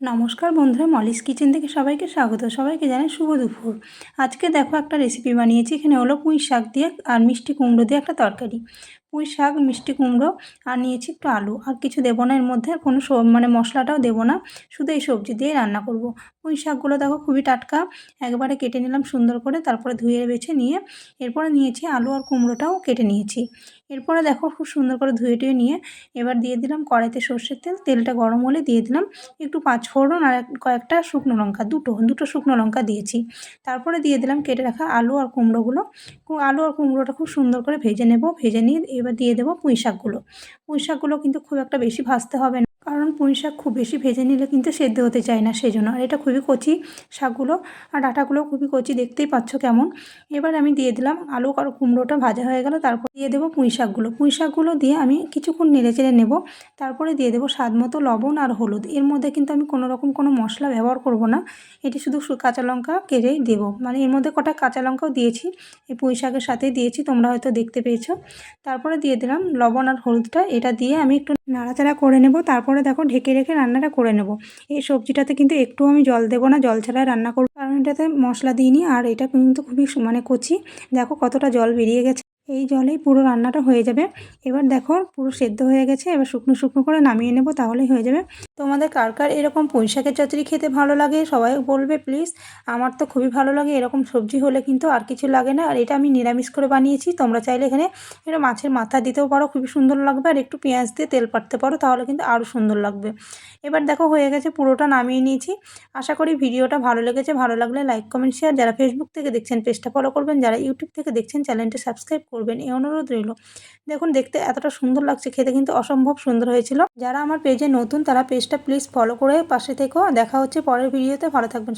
নমস্কার বন্ধুরা, Molly's kitchen থেকে সবাইকে স্বাগত। সবাইকে জানাই শুভ দুপুর। আজকে দেখো একটা রেসিপি বানিয়েছি, এখানে হলো পুঁই শাক দিয়ে আর মিষ্টি কুমড়ো দিয়ে একটা তরকারি। পুঁই শাক, মিষ্টি কুমড়ো, আর নিয়েছি একটু আলু। আর কিছু দেবো না, এর মধ্যে কোনো মানে মশলাটাও দেবো না। শুধু এই সবজি দিয়ে রান্না করব। পুঁই শাকগুলো দেখো খুবই টাটকা। একবারে কেটে নিলাম সুন্দর করে, তারপরে ধুয়ে বেছে নিয়ে এরপরে নিয়েছি আলু আর কুমড়োটাও কেটে নিয়েছি। এরপরে দেখো খুব সুন্দর করে ধুয়ে টুয়ে নিয়ে এবার দিয়ে দিলাম কড়াইতে সর্ষের তেল। তেলটা গরম হলে দিয়ে দিলাম একটু পাঁচফোড়ন আর কয়েকটা শুকনো লঙ্কা, দুটো দুটো শুকনো লঙ্কা দিয়েছি। তারপরে দিয়ে দিলাম কেটে রাখা আলু আর কুমড়োগুলো। আলু আর কুমড়োটা খুব সুন্দর করে ভেজে নেব। ভেজে নিয়ে এবার দিয়ে দেবো পুঁই শাকগুলো পুঁই শাকগুলো কিন্তু খুব একটা বেশি ভাজতে হবে না। পুঁই শাক খুব বেশি ভেজে নিলে কিন্তু সেদ্ধ হতে চায় না সেই জন্য আর এটা খুবই কচি শাকগুলো আর ডাঁটাগুলো খুবই কচি, দেখতেই পাচ্ছ কেমন। এবার আমি দিয়ে দিলাম আলু আর কুমড়োটা ভাজা হয়ে গেল, তারপর দিয়ে দেবো পুঁই শাকগুলো পুঁই শাকগুলো দিয়ে আমি কিছুক্ষণ নেড়ে চেড়ে নেব, তারপরে দিয়ে দেবো স্বাদ মতো লবণ আর হলুদ। এর মধ্যে কিন্তু আমি কোনো রকম কোনো মশলা ব্যবহার করব না, এটি শুধু কাঁচা লঙ্কা কেটেই দেবো। মানে এর মধ্যে কটা কাঁচা লঙ্কাও দিয়েছি, এই পুঁই শাকের সাথেই দিয়েছি, তোমরা হয়তো দেখতে পেয়েছ। তারপরে দিয়ে দিলাম লবণ আর হলুদটা, এটা দিয়ে আমি একটু নাড়াচাড়া করে নেব। তারপরে দেখো ঢেকে রেখে রান্নাটা করে নেব। এই সবজিটাতে কিন্তু একটু আমি জল দেবো না, জল ছাড়াই রান্না করব। কারণ এটাতে মশলা দিইনি আর এটা কিন্তু খুবই মানে কচি। দেখো কতটা জল বেরিয়ে গেছে। এই জলেই পুরো রান্নাটা হয়ে যাবে। এবার দেখো পুরো সেদ্ধ হয়ে গেছে। এবার শুকনো শুকনো করে নামিয়ে নেব, তাহলেই হয়ে যাবে। তোমাদের কার কার এরকম পুঁই শাকের চচড়ি খেতে ভালো লাগে? সবাই বলবে, প্লিজ, আমার তো খুবই ভালো লাগে। এরকম সবজি হলে কিন্তু আর কিছু লাগে না। আর এটা আমি নিরামিষ করে বানিয়েছি। তোমরা চাইলে এখানে এটা মাছের মাথা দিতেও পারো, খুবই সুন্দর লাগবে। আর একটু পেঁয়াজ দিয়ে তেল পাড়তে পারো, তাহলে কিন্তু আরও সুন্দর লাগবে। এবার দেখো, হয়ে গেছে পুরোটা নামিয়ে নিয়েছি। আশা করি ভিডিওটা ভালো লেগেছে। ভালো লাগলে লাইক, কমেন্ট, শেয়ার। যারা ফেসবুক থেকে দেখছেন, পেজটা ফলো করবেন। যারা ইউটিউব থেকে দেখছেন, চ্যানেলটা সাবস্ক্রাইব করবেন। এই অনুরোধ রইল। দেখুন, দেখতে এতটা সুন্দর লাগছে, খেতে কিন্তু অসম্ভব সুন্দর হয়েছিল। যারা আমার পেজে নতুন, তারা পেজটা প্লিজ ফলো করে পাশে থেকেও দেখা হচ্ছে পরের ভিডিওতে ভালো থাকবেন